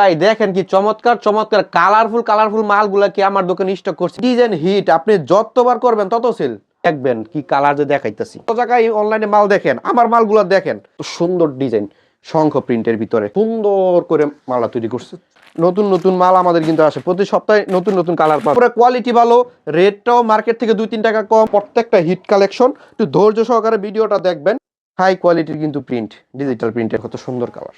ভাই, দেখেন কি চমৎকার চমৎকার কালারফুল কালারফুল মালগুলা কি আমার দোকানে স্টক করছে? ডিজাইন হিট আপনি যতবার করবেন তত সেল দেখবেন কি কালার যে দেখাইতেছি। কত জায়গায় অনলাইনে মাল দেখেন, আমার মালগুলো দেখেন। সুন্দর ডিজাইন শঙ্খ প্রিন্টের ভিতরে। সুন্দর করে মালা তৈরি করছে। নতুন নতুন মাল আমাদের কিন্তু আসে। প্রতি সপ্তাহে নতুন নতুন কালার পাবে। কোয়ালিটি ভালো রেটটাও মার্কেট থেকে দুই, তিন টাকা কম। প্রত্যেকটা হিট কালেকশন একটু ধৈর্য সহকারে ভিডিওটা দেখবেন। হাই কোয়ালিটির কিন্তু প্রিন্ট ডিজিটাল প্রিন্টের কত সুন্দর কালার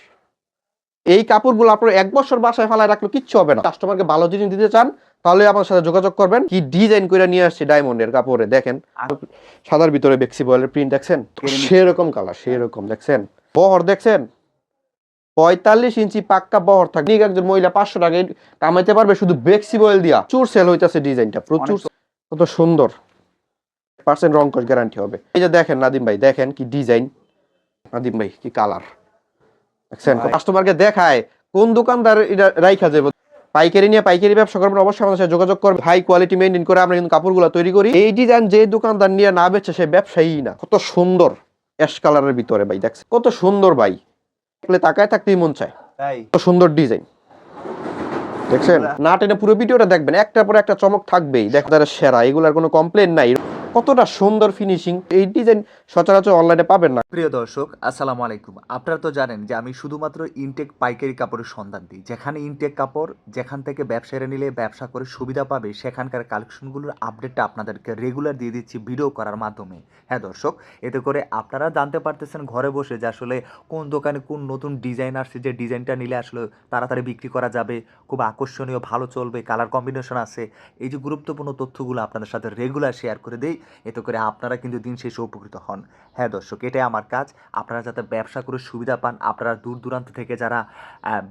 এই কাপড়গুলো আপনার এক বছর বাসায় ফেলায় রাখলে কিচ্ছু হবে না। কাস্টমারকে ভালো জিনিস দিতে চান, তাহলে আমার সাথে যোগাযোগ করবেন। কি ডিজাইন করে নিয়ে আসছে ডায়মন্ডের কাপড়ে, দেখেন। সাদার ভিতরে বেক্সি বয়েলের প্রিন্ট দেখছেন? সেরকম কালার সেরকম, দেখছেন? বহর, দেখছেন? পঁয়তাল্লিশ ইঞ্চি পাক্কা বহর থাকে একজন মহিলা পাঁচশো টাকা কামাইতে পারবে শুধু বেক্সি বয়েল দিয়া। চুর সেল হইতেছে ডিজাইনটা প্রচুর। কত সুন্দর। পার্সেন্ট রং গ্যারান্টি হবে। এই যে দেখেন, নাদিম ভাই, দেখেন কি ডিজাইন নাদিম ভাই, কি কালার দেখছেন? কাস্টমারকে দেখায় কোন দোকানদার এটা রাইখা যাবে পাইকারি নিয়ে পাইকারি ব্যবসা করবেন অবশ্যই আমাদের সাথে যোগাযোগ করবেন। হাই কোয়ালিটি মেনটেন করে আমরা কিন্তু কাপড়গুলো তৈরি করি। এই ডিজাইন যে দোকানদার নিয়ে না বেচে সে ব্যবসায়ী না। কত সুন্দর অ্যাশ কালারের ভিতরে ভাই দেখছেন? কত সুন্দর ভাই। দেখলে তাকায় থাকতেই মন চায়। কত সুন্দর ডিজাইন দেখছেন? না টেনে পুরো ভিডিওটা দেখবেন। একটা পর একটা চমক থাকবেই। দেখ তারা সেরা। এগুলার কোনো কমপ্লেন নাই। কতটা সুন্দর ফিনিশিং এই ডিজাইন সচরাচর অনলাইনে পাবেন না। প্রিয় দর্শক, আসসালামু আলাইকুম। আপনারা তো জানেন যে আমি শুধুমাত্র ইনটেক পাইকারি কাপড়ের সন্ধান দিই। যেখানে ইনটেক কাপড়, যেখান থেকে ব্যবসায়ীরা নিলে ব্যবসা করে সুবিধা পাবে, সেখানকার কালেকশনগুলোর আপডেটটা আপনাদেরকে রেগুলার দিয়ে দিচ্ছি ভিডিও করার মাধ্যমে। হ্যাঁ দর্শক, এতে করে আপনারা জানতে পারতেছেন ঘরে বসে যে আসলে কোন দোকানে কোন নতুন ডিজাইন আসছে, যে ডিজাইনটা নিলে আসলে তাড়াতাড়ি বিক্রি করা যাবে, খুব আকর্ষণীয়, ভালো চলবে কালার কম্বিনেশন আছে। এই যে গুরুত্বপূর্ণ তথ্যগুলো আপনাদের সাথে রেগুলার শেয়ার করে দেই এতে করে আপনারা কিন্তু দিন শেষে উপকৃত হন। হ্যাঁ দর্শক, এটাই আমার কাজ। আপনারা যাতে ব্যবসা করে সুবিধা পান, আপনারা দূর দূরান্ত থেকে যারা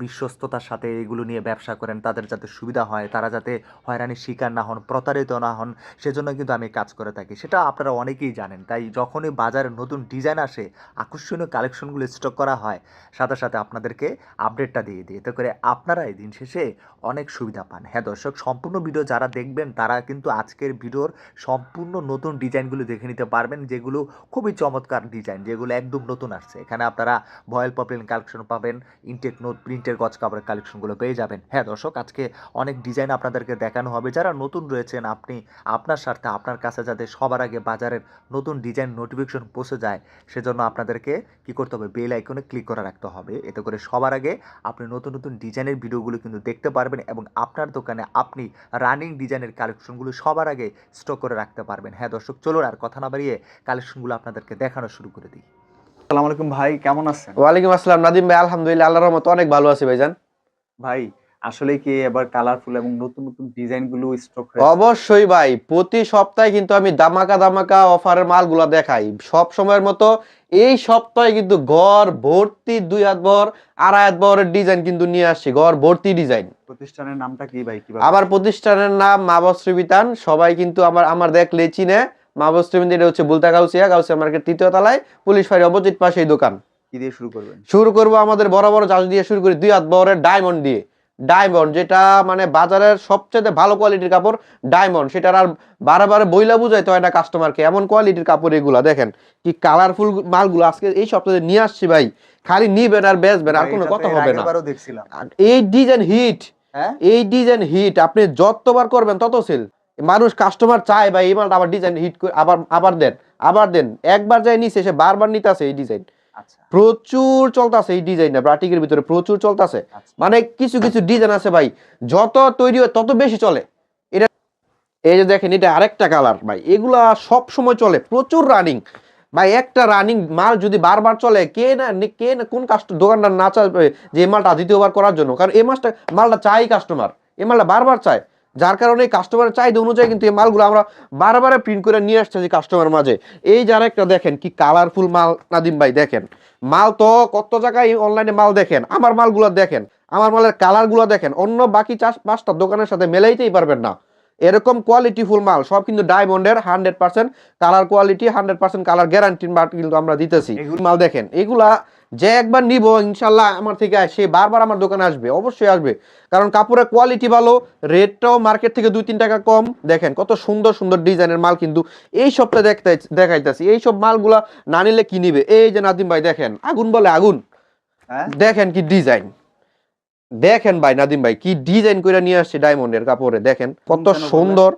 বিশ্বস্ততার সাথে এগুলো নিয়ে ব্যবসা করেন, তাদের যাতে সুবিধা হয়, তারা যাতে হয়রানির শিকার না হন, প্রতারিত না হন, সেজন্য কিন্তু আমি কাজ করে থাকি। সেটা আপনারা অনেকেই জানেন। তাই যখনই বাজারে নতুন ডিজাইন আসে, আকর্ষণীয় কালেকশনগুলো স্টক করা হয়, সাথে সাথে আপনাদেরকে আপডেটটা দিয়ে দিই। এতে করে আপনারা এই দিন শেষে অনেক সুবিধা পান। হ্যাঁ দর্শক, সম্পূর্ণ ভিডিও যারা দেখবেন, তারা কিন্তু আজকের ভিডিওর সম্পূর্ণ নতুন ডিজাইনগুলো দেখে নিতে পারবেন, যেগুলো খুবই চমৎকার ডিজাইন যেগুলো একদম নতুন আসছে। এখানে আপনারা ভয়েল পপলিন কালেকশন পাবেন ইনটেক নোট প্রিন্টের গজ কাপড়ের কালেকশনগুলো পেয়ে যাবেন। হ্যাঁ দর্শক, আজকে অনেক ডিজাইন আপনাদেরকে দেখানো হবে। যারা নতুন রয়েছেন, আপনি আপনার স্বার্থে, আপনার কাছে যাতে সবার আগে বাজারের নতুন ডিজাইন নোটিফিকেশন পৌঁছে যায়, সেজন্য আপনাদেরকে কি করতে হবে? বেল আইকনে ক্লিক করে রাখতে হবে। এতে করে সবার আগে আপনি নতুন নতুন ডিজাইনের ভিডিওগুলো কিন্তু দেখতে পারবেন এবং আপনার দোকানে আপনি রানিং ডিজাইনের কালেকশনগুলো সবার আগে স্টক করে রাখতে পারবেন। হ্যাঁ দর্শক, চলুন আর কথা না বাড়িয়ে কালেকশনগুলো আপনাদেরকে দেখানো শুরু করে দিই। আসসালামু আলাইকুম ভাই কেমন আছেন? ওয়ালাইকুম আসসালাম নাদিম ভাই আলহামদুলিল্লাহ আল্লাহর রহমতে অনেক ভালো আছি ভাইজান। ভাই আসলে কি এবার কালারফুল এবং নতুন নতুন ডিজাইনগুলো স্টক অবশ্যই ভাই প্রতি সপ্তাহে কিন্তু আমি দামাকা দামাকা অফারের মালগুলা দেখাই। সব সময়ের মতো এই সপ্তাহে কিন্তু ঘর ভর্তি দুই হাত বহর আড়াই হাত বহরের ডিজাইন কিন্তু নিয়ে আসছি ঘর ভর্তি ডিজাইন প্রতিষ্ঠানের নামটা কি ভাই কীভাবে? আমার প্রতিষ্ঠানের নাম মাবশ্রী বিতান সবাই কিন্তু আমার আমার দেখলে চিনে। এটা হচ্ছে বুলতা গাউসিয়া গাউসিয়া মার্কেট তৃতীয় তলায়। পুলিশ ফাঁড়ি অপোজিট পাশে এই দোকান। কি দিয়ে শুরু করবেন? শুরু করব আমাদের বড় বড় চাষ দিয়ে শুরু করি দুই হাত বহরের ডায়মন্ড দিয়ে। ডায়মন্ড যেটা মানে বাজারের সবচেয়ে ভালো কোয়ালিটির কাপড় ডায়মন্ড। সেটার আর বারে বারে বইলা বুঝাইতে হয় না কাস্টমারকে এমন কোয়ালিটির কাপড় এগুলা দেখেন কি কালারফুল মালগুলো। আজকে এই সপ্তাহে নিয়ে আসছি ভাই। খালি নিবেন আর বেচবেন আর কোনো কথা হবে না। এই ডিজাইন হিট হ্যাঁ? এই ডিজাইন হিট আপনি যতবার করবেন তত সেল মানুষ কাস্টমার চায় ভাই এই মালটা আবার ডিজাইন হিট করে আবার আবার দেন আবার দেন। একবার যাই নিছে সে বারবার নিতে আছে এই ডিজাইন আচ্ছা। প্রচুর চলতেছে এই ডিজাইনটা ব্রাটিকের ভিতরে প্রচুর চলতেছে। আচ্ছা। মানে কিছু কিছু ডিজাইন আছে ভাই যত তৈরি হয় তত বেশি চলে। এটা এই যে দেখেন এটা আরেকটা কালার ভাই এগুলা সব সময় চলে প্রচুর রানিং ভাই একটা রানিং মাল যদি বারবার চলে কে না কে না কোন কাস্ট দোকানদার না চাবে যে এই মালটা দ্বিতীয়বার করার জন্য? কারণ এই মাসটা মালটা চাই কাস্টমার এই মালটা বারবার চায়। যার কারণে কাস্টমারের চাহিদা অনুযায়ী কিন্তু এই মালগুলো আমরা বারবার প্রিন্ট করে নিয়ে আসছি কাস্টমার মাঝে। এই যারা একটা দেখেন, কি কালারফুল মাল, নাদিম ভাই, দেখেন। মাল তো কত জায়গায় অনলাইনে মাল দেখেন, আমার মালগুলো দেখেন, আমার মালের কালারগুলো দেখেন, অন্য বাকি চাষ পাঁচটা দোকানের সাথে মেলাইতেই পারবেন না। এরকম কোয়ালিটি ফুল মাল সব কিন্তু ডায়মন্ডের hundred percent colour quality hundred percent colour guarantee কিন্তু আমরা দিতেছি। মাল দেখেন এগুলা যে একবার নিব ইনশাল্লাহ আমার থেকে সে বারবার আমার দোকানে আসবে অবশ্যই আসবে। কারণ কাপড়ের কোয়ালিটি ভালো রেটটাও মার্কেট থেকে দুই তিন টাকা কম। দেখেন কত সুন্দর সুন্দর ডিজাইনের মাল কিন্তু এই সপ্তাহে দেখতে দেখাইতেছি। এই সব মালগুলা না নিলে কি নিবে? এই যে নাদিম ভাই দেখেন আগুন বলে আগুন। হ্যাঁ? দেখেন কি ডিজাইন দেখেন ভাই নাদিম ভাই কি ডিজাইন করে নিয়ে আসছে ডায়মন্ডের কাপড়ে দেখেন কত সুন্দর।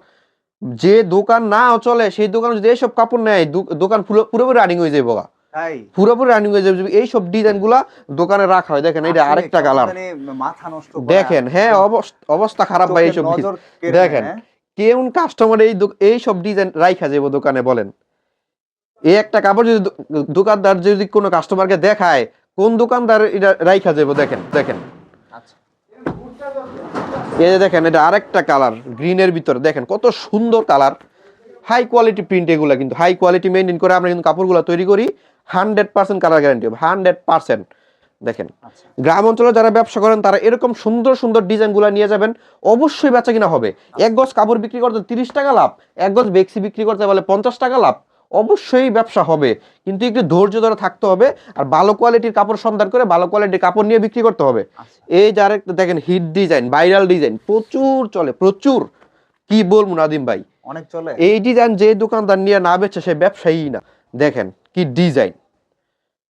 যে দোকান না চলে সেই দোকান যদি এইসব কাপড় নেয় দোকান পুরোপুরি রানিং হয়ে যাবে তাই? পুরোপুরি রানিং হয়ে যাবে এইসব ডিজাইনগুলা দোকানে রাখা হয় দেখেন এটা আরেকটা কালার দেখেন হ্যাঁ অবস- অবস্থা খারাপ ভাই এইসব দেখেন। হ্যাঁ? কাস্টমার এই দো- এইসব ডিজাইন রাইখা যাব দোকানে বলেন। এই একটা কাপড় যদি দোকানদার যদি কোনো কাস্টমারকে দেখায় কোন দোকানদার এটা রাইখা যাব দেখেন দেখেন। এই যে দেখেন এটা আরেকটা কালার গ্রিনের ভিতরে। দেখেন কত সুন্দর কালার হাই কোয়ালিটি প্রিন্ট এগুলো কিন্তু হাই কোয়ালিটি মেনটেন করে আমরা কিন্তু কাপড়গুলো তৈরি করি। হান্ড্রেড পার্সেন্ট কালার গ্যারান্টি হবে হান্ড্রেড পার্সেন্ট দেখেন আচ্ছা। গ্রাম অঞ্চলে যারা ব্যবসা করেন তারা এরকম সুন্দর সুন্দর ডিজাইনগুলো নিয়ে যাবেন অবশ্যই বেচা কিনা হবে। এক গজ কাপড় বিক্রি করতে তিরিশ টাকা লাভ এক গজ বেক্সি বিক্রি করতে বলে পঞ্চাশ টাকা লাভ। অবশ্যই ব্যবসা হবে। কিন্তু একটু ধৈর্য ধরে থাকতে হবে আর ভালো কোয়ালিটির কাপড় সন্ধান করে ভালো কোয়ালিটির কাপড় নিয়ে বিক্রি করতে হবে। আচ্ছা। এই যে আরেকটা দেখেন হিট ডিজাইন ভাইরাল ডিজাইন প্রচুর চলে প্রচুর। কি বলব নাদিম ভাই? অনেক চলে। এই ডিজাইন যে দোকানদার নিয়ে না বেচে সে ব্যবসায়ী না। দেখেন কি ডিজাইন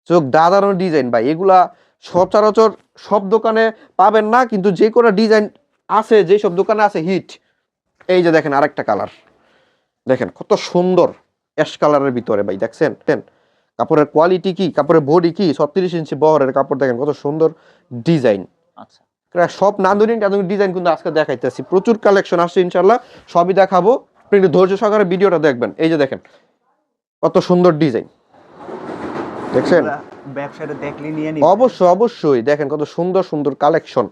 চোখ দাদানো ডিজাইন ভাই এগুলা সচরাচর সব দোকানে পাবেন না কিন্তু যে কোনো ডিজাইন আছে যে সব দোকানে আছে হিট এই যে দেখেন আরেকটা কালার দেখেন কত সুন্দর। অ্যাশ কালারের ভিতরে ভাই দেখছেন? দেখেন কাপড়ের কোয়ালিটি কি? কাপড়ের বডি কি? ছত্রিশ ইঞ্চি বহরের কাপড় দেখেন কত সুন্দর ডিজাইন আচ্ছা। সব নান্দনিক নান্দনিক ডিজাইন কিন্তু আজকে দেখাইতেছি। প্রচুর কালেকশন আসছে ইনশাল্লাহ সবই দেখাবো। আপনি একটু ধৈর্য সহকারে ভিডিওটা দেখবেন। এই যে দেখেন কত সুন্দর ডিজাইন দেখছেন? ব্যবসাটা দেখলে নিয়ে অবশ্যই অবশ্যই। দেখেন কত সুন্দর সুন্দর কালেকশন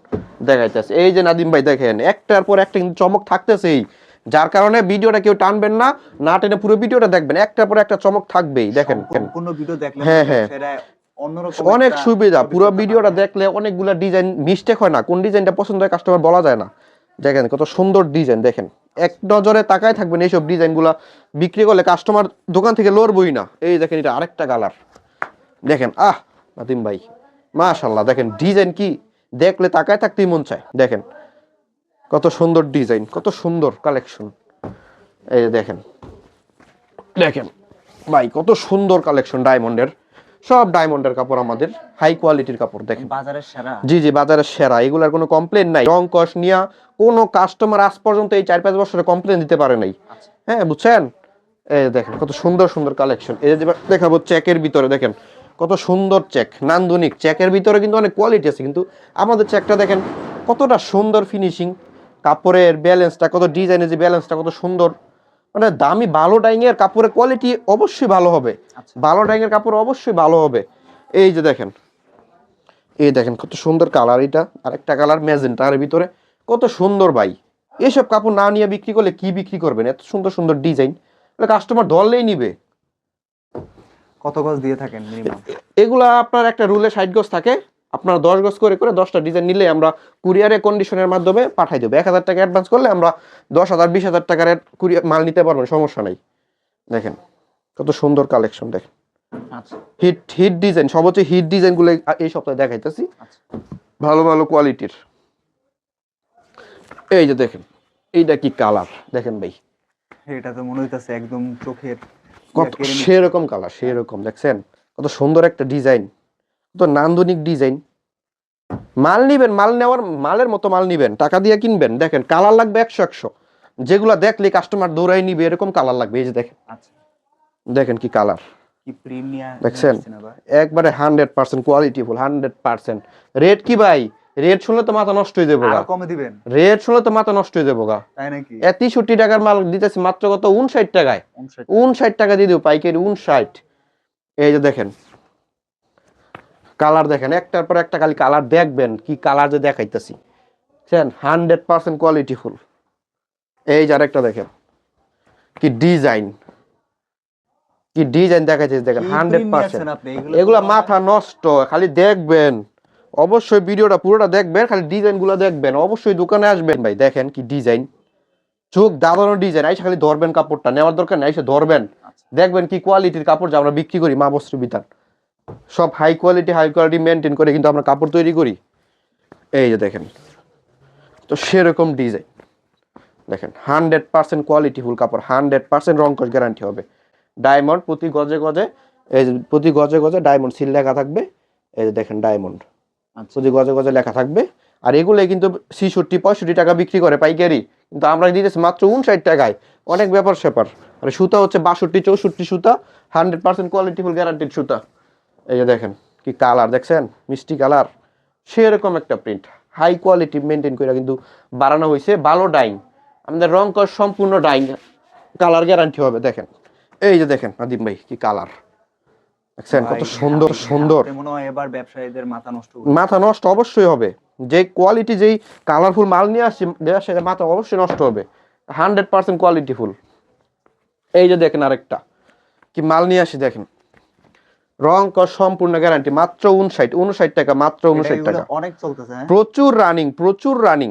দেখাইতেছে। এই যে নাদিম ভাই দেখেন একটার পর একটা কিন্তু চমক থাকতেছেই। যার কারণে ভিডিওটা কেউ টানবেন না না টেনে পুরো ভিডিওটা দেখবেন। একটার পর একটা চমক থাকবেই দেখেন হ্যাঁ, হ্যাঁ। অনেক সুবিধা পুরো ভিডিওটা দেখলে অনেকগুলা ডিজাইন মিস্টেক হয় না। কোন ডিজাইনটা পছন্দ হয় কাস্টমার বলা যায় না। দেখেন কত সুন্দর ডিজাইন দেখেন। এক নজরে তাকায় থাকবেন এইসব ডিজাইনগুলা। বিক্রি করলে কাস্টমার দোকান থেকে লড়বই না। এই দেখেন এটা আরেকটা কালার দেখেন আহ নাদিম ভাই মাশাল্লাহ দেখেন ডিজাইন কি? দেখলে তাকায় থাকতেই মন চায়। দেখেন কত সুন্দর ডিজাইন কত সুন্দর কালেকশন। এই দেখেন। দেখেন ভাই কত সুন্দর কালেকশন ডায়মন্ডের। সব ডায়মন্ডের কাপড় আমাদের হাই কোয়ালিটির কাপড় দেখেন। বাজারের সেরা। জি জি বাজারের সেরা এগুলার কোনো কমপ্লেন নাই। রং কস নিয়া কোনো কাস্টমার আজ পর্যন্ত এই চার পাঁচ বছরে কমপ্লেন দিতে পারে নাই। আচ্ছা। হ্যাঁ বুঝছেন? এই দেখেন কত সুন্দর সুন্দর কালেকশন এই যে দেখাবো চেকের ভিতরে দেখেন। কত সুন্দর চেক নান্দনিক। চেকের ভিতরে কিন্তু অনেক কোয়ালিটি আছে কিন্তু আমাদের চেকটা দেখেন কতটা সুন্দর ফিনিশিং কাপড়ের ব্যালেন্সটা কত ডিজাইনের যে ব্যালেন্সটা কত সুন্দর মানে দামি ভালো ডাইংয়ের কাপড়ের কোয়ালিটি অবশ্যই ভালো হবে। আচ্ছা। ভালো ডাইংয়ের কাপড় অবশ্যই ভালো হবে। এই যে দেখেন এই দেখেন কত সুন্দর কালার এটা আরেকটা কালার ম্যাজেন্টার ভিতরে। কত সুন্দর ভাই। এইসব কাপড় না নিয়ে বিক্রি করলে কি বিক্রি করবেন? এত সুন্দর সুন্দর ডিজাইন কাস্টমার ধরলেই নিবে। কত গজ দিয়ে থাকেন মিনিমাম এগুলা আপনার একটা রুলে ষাট গজ থাকে। আপনার দশ গজ করে করে দশটা ডিজাইন নিলে আমরা কুরিয়ারে কন্ডিশনের মাধ্যমে পাঠাই দেবো। এক হাজার টাকা অ্যাডভান্স করলে আমরা দশ হাজার বিশ হাজার টাকার কুরিয়ার মাল নিতে পারবেন সমস্যা নাই। দেখেন কত সুন্দর কালেকশন দেখেন। আচ্ছা। হিট হিট ডিজাইন সবচেয়ে হিট ডিজাইনগুলো এই সপ্তাহে দেখাইতেছি। আচ্ছা। ভালো ভালো কোয়ালিটির এই যে দেখেন এইটা কি কালার দেখেন ভাই। এটা তো মনে হইতাছে একদম চোখের কত। সেরকম কালার সেরকম দেখছেন? কত সুন্দর একটা ডিজাইন কত নান্দনিক ডিজাইন মাল নিবেন মাল নেওয়ার মালের মতো মাল নিবেন টাকা দিয়ে কিনবেন। দেখেন কালার লাগবে একশো একশো। যেগুলা দেখলে কাস্টমার দৌড়াই নিবে এরকম কালার লাগবে। এই যে দেখেন। আচ্ছা। দেখেন কি কালার দেখছেন? একবারে hundred percent quality full hundred percent rate কি ভাই? রেট শুনলে তো মাথা নষ্ট হয়ে যাব কমে দিবেন? রেট শুনলে তো মাথা নষ্ট হয়ে যাব গা। তেষট্টি টাকার মাল দিতেছি মাত্র কত? উনষাট টাকায়। 59 উনষাট টাকা দিয়ে দেবো পাইকারি উনষাট এই যে দেখেন। কালার দেখেন একটার পর একটা খালি কালার দেখবেন কি কালার যে দেখাইতেছি। বুঝছেন? Hundred percent quality full. এই যে আরেকটা দেখেন কি ডিজাইন। কি ডিজাইন দেখাইতেছি দেখেন হান্ড্রেড পার্সেন্ট। এগুলো মাথা নষ্ট খালি দেখবেন। অবশ্যই ভিডিওটা পুরোটা দেখবেন খালি ডিজাইনগুলো দেখবেন। অবশ্যই দোকানে আসবেন। ভাই দেখেন কি ডিজাইন। চোখ দাঁড়ানো ডিজাইন আইসা খালি ধরবেন কাপড়টা নেওয়ার দরকার নেই এসে ধরবেন। আচ্ছা। দেখবেন কি কোয়ালিটির কাপড় যা আমরা বিক্রি করি মা বস্ত্র বিতান। সব high quality high quality maintain করে কিন্তু আমরা কাপড় তৈরি করি। এই যে দেখেন তো সেরকম ডিজাইন দেখেন হান্ড্রেড পার্সেন্ট কোয়ালিটি ফুল কাপড় হান্ড্রেড পার্সেন্ট রঙ্কশ গ্যারান্টি হবে। ডায়মন্ড প্রতি গজে গজে এই প্রতি গজে গজে ডায়মন্ড সিল লেখা থাকবে। এই যে দেখেন ডায়মন্ড আচ্ছা। প্রতি গজে গজে লেখা থাকবে। আর এগুলো কিন্তু ছিষট্টি পঁয়ষট্টি টাকা বিক্রি করে পাইকারি। কিন্তু আমরা দিতেছি মাত্র উনষাট টাকায়। অনেক ব্যাপার স্যাপার আর সুতা হচ্ছে বাষট্টি চৌষট্টি সুতা হান্ড্রেড পার্সেন্ট কোয়ালিটিফুল গ্যারান্টিড সুতা। এই যে দেখেন কি কালার দেখছেন? মিষ্টি কালার সেরকম একটা প্রিন্ট হাই কোয়ালিটি মেনটেন করে কিন্তু বাড়ানো হয়েছে ভালো ডাইং আমাদের রং কর সম্পূর্ণ ডাইং কালার গ্যারান্টি হবে দেখেন। এই যে দেখেন নাদিম ভাই কি কালার দেখছেন কত সুন্দর সুন্দর। মনে হয় এবার ব্যবসায়ীদের মাথা নষ্ট মাথা নষ্ট অবশ্যই হবে। যে কোয়ালিটি যেই কালারফুল মাল নিয়ে আসছি দেওয়ার মাথা অবশ্যই নষ্ট হবে। হান্ড্রেড পার্সেন্ট কোয়ালিটি ফুল এই যে দেখেন আরেকটা। কি মাল নিয়ে আসি দেখেন। রং কর সম্পূর্ণ গ্যারান্টি মাত্র উনষাট উনষাট টাকা মাত্র উনষাট টাকা। অনেক চলতেছে হ্যাঁ? প্রচুর রানিং প্রচুর রানিং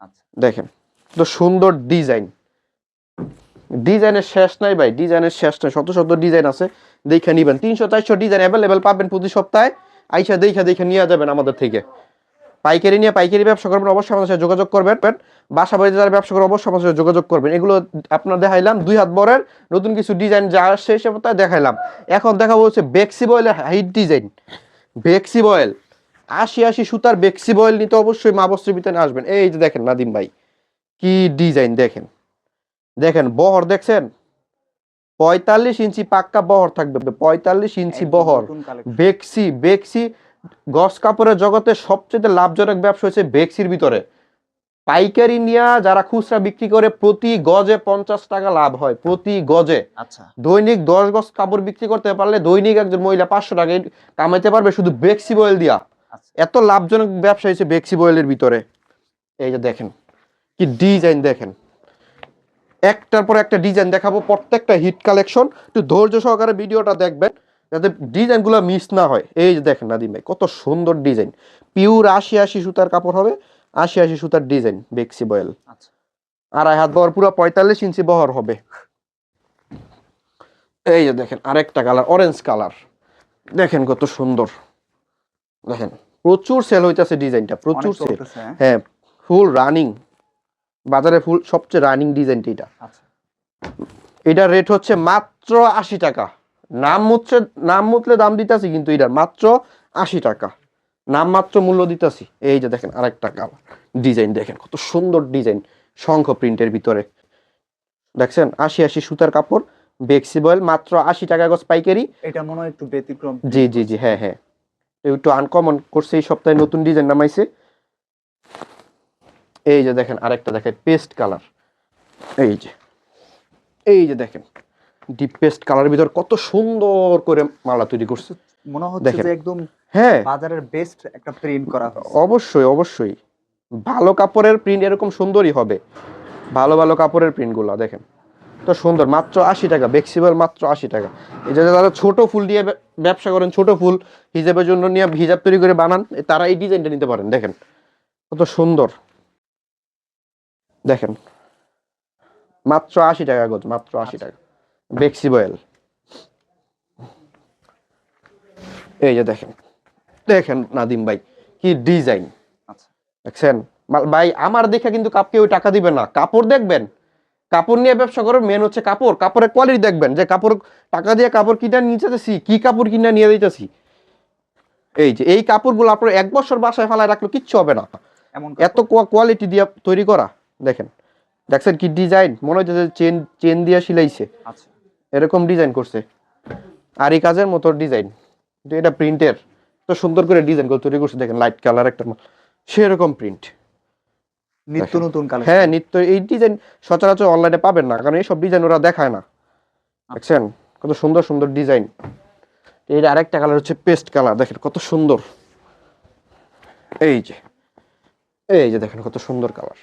আচ্ছা। দেখেন তো সুন্দর ডিজাইন ডিজাইনের শেষ নাই ভাই ডিজাইনের শেষ নাই শত শত ডিজাইন আছে। দেখে নিবেন তিনশো চারশো ডিজাইন অ্যাভেলেবেল পাবেন প্রতি সপ্তাহে। আইসা দেখে দেখে নিয়ে যাবেন আমাদের থেকে। পাইকারি নিয়ে পাইকারি ব্যবসা করবেন অবশ্যই আমাদের সাথে যোগাযোগ করবেন। বাসা বাড়িতে যারা ব্যবসা করে অবশ্যই আমাদের সাথে যোগাযোগ করবেন। এগুলো আপনার দেখাইলাম দুই হাত বরের নতুন কিছু ডিজাইন যা আসছে সে সপ্তাহে দেখাইলাম। এখন দেখাবো হচ্ছে বেক্সি বয়েলের হাইট ডিজাইন। বেক্সি বয়েল আশি আশি সুতার বেক্সি বয়েল নিতে অবশ্যই মা বস্ত্রের ভিতরে আসবেন। এই যে দেখেন নাদিম ভাই কি ডিজাইন দেখেন। দেখেন বহর দেখছেন? পঁয়তাল্লিশ ইঞ্চি পাক্কা বহর থাকবে পঁয়তাল্লিশ ইঞ্চি বহর। বেক্সি বেক্সি গস কাপড়ের জগতে সবচেয়ে লাভজনক ব্যবসা হচ্ছে বেক্সির ভিতরে। পাইকারি নিয়া যারা খুচরা বিক্রি করে প্রতি গজে পঞ্চাশ টাকা লাভ হয় প্রতি গজে। আচ্ছা। দৈনিক দশ গজ কাপড় বিক্রি করতে পারলে দৈনিক একজন মহিলা পাঁচশো টাকা কামাইতে পারবে শুধু বেক্সি বয়েল দিয়া। আচ্ছা। এত লাভজনক ব্যবসা হয়েছে বেক্সি বয়েলের ভিতরে। এই যে দেখেন কি ডিজাইন দেখেন। একটার পর একটা ডিজাইন দেখাবো প্রত্যেকটা হিট কালেকশন। একটু ধৈর্য সহকারে ভিডিওটা দেখবেন। যাতে ডিজাইনগুলো মিস না হয়। এই যে দেখেন নাদিম ভাই কত সুন্দর ডিজাইন। পিওর আশি আশি সুতার কাপড় হবে আশি আশি সুতার ডিজাইন বেক্সি বয়েল। আচ্ছা। আড়াই হাত বহর পুরো পঁয়তাল্লিশ ইঞ্চি বহর হবে। এই যে দেখেন আরেকটা কালার অরেঞ্জ কালার। দেখেন কত সুন্দর। দেখেন প্রচুর সেল হইতেছে ডিজাইনটা প্রচুর সেল হ্যাঁ। হ্যাঁ ফুল রানিং বাজারে ফুল সবচেয়ে রানিং ডিজাইনটা এটা। আচ্ছা। এটার রেট হচ্ছে মাত্র আশি টাকা। নাম মুচ্ছে নাম মুতলে দাম দিতাছি কিন্তু এটার মাত্র আশি টাকা। নাম মাত্র মূল্য দিতেছি। এই যে দেখেন আরেকটা কালার ডিজাইন দেখেন কত সুন্দর ডিজাইন। শঙ্খ প্রিন্টের ভিতরে। দেখছেন? আশি আশি সুতার কাপড় বেক্সিবল মাত্র আশি টাকা গজ পাইকারি। এটা মনে হয় একটু ব্যতিক্রম। জি জি জি হ্যাঁ হ্যাঁ। একটু আনকমন করছে এই সপ্তাহে নতুন ডিজাইন নামাইছে। এই যে দেখেন আরেকটা দেখেন পেস্ট কালার এই যে এই যে দেখেন। ডিপ পেস্ট কালারের ভিতর কত সুন্দর করে মালা তৈরি করছে। মনে হচ্ছে। যে একদম হ্যাঁ। বাজারের বেস্ট একটা প্রিন্ট করা অবশ্যই অবশ্যই। ভালো কাপড়ের প্রিন্ট এরকম সুন্দরই হবে। ভালো ভালো কাপড়ের প্রিন্টগুলো দেখেন। তো সুন্দর মাত্র আশি টাকা বেক্সিবল মাত্র আশি টাকা। এই যে যারা ছোট ফুল দিয়ে ব্যবসা করেন ছোট ফুল হিজাবের জন্য নিয়ে হিজাব তৈরি করে বানান তারা এই ডিজাইনটা নিতে পারেন দেখেন। কত সুন্দর। দেখেন। মাত্র আশি টাকা গজ মাত্র আশি টাকা। বেক্সিবয়েল এই যে দেখেন দেখেন নাদিম ভাই কি ডিজাইন। আচ্ছা। দেখছেন? ভাই আমার দেখে কিন্তু কাপ কেউ টাকা দিবে না। কাপড় দেখবেন কাপড় নিয়ে ব্যবসা করবেন মেন হচ্ছে কাপড়। কাপড়ের কোয়ালিটি দেখবেন যে কাপড় টাকা দিয়ে কাপড় কিনে নিয়ে যেতেছি কি কাপড় কিনে নিয়ে দিতেছি এই যে এই কাপড়গুলো আপনার এক বছর বাসায় ফেলায় রাখলে কিচ্ছু হবে না। এমন এত কোয়ালিটি দিয়ে তৈরি করা দেখেন। দেখছেন কি ডিজাইন? মনে হচ্ছে যে চেন চেন দিয়ে সিলাইছে। আচ্ছা। এরকম ডিজাইন করছে। আর এই কাজের মতো ডিজাইন কিন্তু এটা প্রিন্টের তো সুন্দর করে ডিজাইন করে তৈরি করছে দেখেন লাইট কালার একটা সেরকম প্রিন্ট নিত্য নতুন কালার হ্যাঁ নিত্য এই ডিজাইন সচরাচর অনলাইনে পাবেন না কারণ এইসব ডিজাইন ওরা দেখায় না। দেখছেন? কত সুন্দর সুন্দর ডিজাইন এর আরেকটা কালার হচ্ছে পেস্ট কালার দেখেন কত সুন্দর। এই যে এই যে দেখেন কত সুন্দর কালার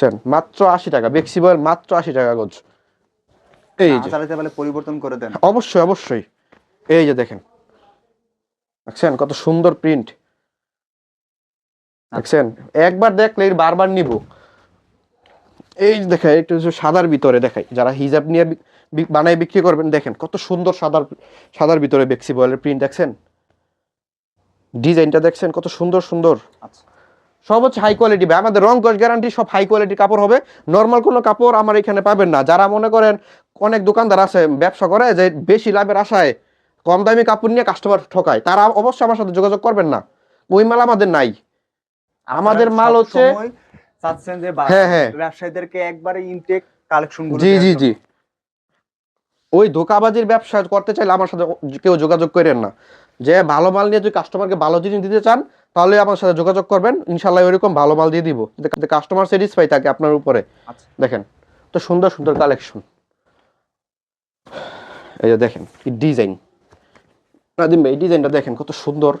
দেখছেন মাত্র আশি টাকা বেক্সিবল মাত্র আশি টাকা গজ। এই যে। চালাতে পারলে পরিবর্তন করে দেন। অবশ্যই অবশ্যই। এই যে দেখেন। দেখছেন কত সুন্দর প্রিন্ট দেখছেন? একবার দেখলে বারবার নিব। এই যে দেখেন একটু সাদার ভিতরে দেখাই। যারা হিজাব নিয়ে বানায় বিক্রি করবেন দেখেন কত সুন্দর সাদার সাদার ভিতরে বেক্সি বয়েলের প্রিন্ট দেখছেন? ডিজাইনটা দেখছেন কত সুন্দর সুন্দর। আচ্ছা। সব হচ্ছে হাই কোয়ালিটি ভাই। আমাদের রং কস গ্যারান্টি সব হাই কোয়ালিটির কাপড় হবে। নর্মাল কোনো কাপড় আমার এখানে পাবেন না। যারা মনে করেন অনেক দোকানদার আছে ব্যবসা করে যে বেশি লাভের আশায় কম দামি কাপড় নিয়ে কাস্টমার ঠকায় তারা অবশ্যই আমার সাথে যোগাযোগ করবেন না। ওই মাল আমাদের নাই। আমাদের মাল হচ্ছে চাচ্ছেন যে হ্যাঁ, হ্যাঁ। ব্যবসায়ীদেরকে একবারে ইনটেক কালেকশন জি জি জি। ওই ধোকাবাজির ব্যবসা করতে চাইলে আমার সাথে কেউ যোগাযোগ করেন না। যে ভালো মাল নিয়ে যদি কাস্টমারকে ভালো জিনিস দিতে চান তাহলে আমার সাথে যোগাযোগ করবেন। ইনশাল্লাহ ওইরকম ভালো মাল দিয়ে দিব যাতে কাস্টমার স্যাটিসফাই থাকে আপনার উপরে। আচ্ছা। দেখেন তো সুন্দর সুন্দর কালেকশন এই যে দেখেন কি ডিজাইন নাদিম ভাই এই ডিজাইনটা দেখেন কত সুন্দর।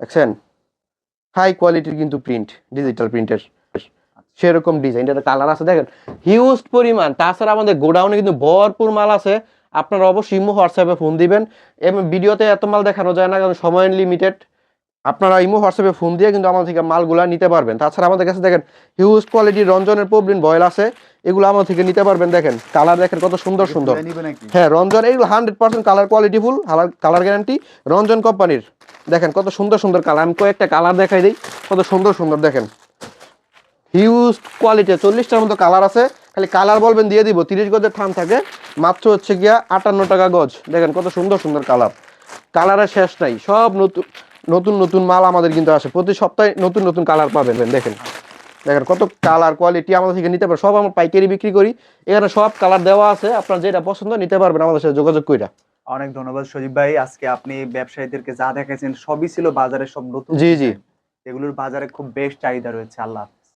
দেখছেন? হাই কোয়ালিটির কিন্তু প্রিন্ট ডিজিটাল প্রিন্টের সেরকম ডিজাইন এটা কালার আছে। দেখেন হিউজ পরিমাণ। তাছাড়া আমাদের গোডাউনে কিন্তু ভরপুর মাল আছে। আপনারা অবশ্যই ইমো হোয়াটসঅ্যাপে ফোন দিবেন। এবং ভিডিওতে এত মাল দেখানো যায় না কারণ সময় লিমিটেড আপনারা ইমো হোয়াটসঅ্যাপে ফোন দিয়ে কিন্তু আমাদের থেকে মালগুলা নিতে পারবেন। তাছাড়া আমাদের কাছে দেখেন হিউজ কোয়ালিটির রঞ্জনের প্রবলিন বয়েল আছে। এগুলো আমাদের থেকে নিতে পারবেন দেখেন। কালার দেখেন কত সুন্দর সুন্দর। হ্যাঁ রঞ্জন এইগুলো hundred percent colour quality full colour guarantee Ranjan কোম্পানির দেখেন কত সুন্দর সুন্দর কালার আমি কয়েকটা কালার দেখাই দিই কত সুন্দর সুন্দর দেখেন। হিউজ কোয়ালিটি চল্লিশটার মতো কালার আছে। খালি কালার বলবেন দিয়ে দিব। তিরিশ গজের থান থাকে। মাত্র হচ্ছে গিয়া আটান্ন টাকা গজ। দেখেন কত সুন্দর সুন্দর কালার। কালারের শেষ নাই। সব নতুন নতুন নতুন মাল আমাদের কিন্তু আসে। প্রতি সপ্তাহে নতুন নতুন কালার পাবেন। দেখেন দেখেন। কত কালার কোয়ালিটি আমাদের থেকে নিতে পারবেন সব আমরা পাইকারি বিক্রি করি। এখানে সব কালার দেওয়া আছে। আপনার যেটা পছন্দ নিতে পারবেন আমাদের সাথে যোগাযোগ কইরা। অনেক ধন্যবাদ সজীব ভাই। আজকে আপনি ব্যবসায়ীদেরকে যা দেখাইছেন সবই ছিল বাজারে সব নতুন জি জি। এগুলোর বাজারে খুব বেশ চাহিদা রয়েছে আল্লাহ।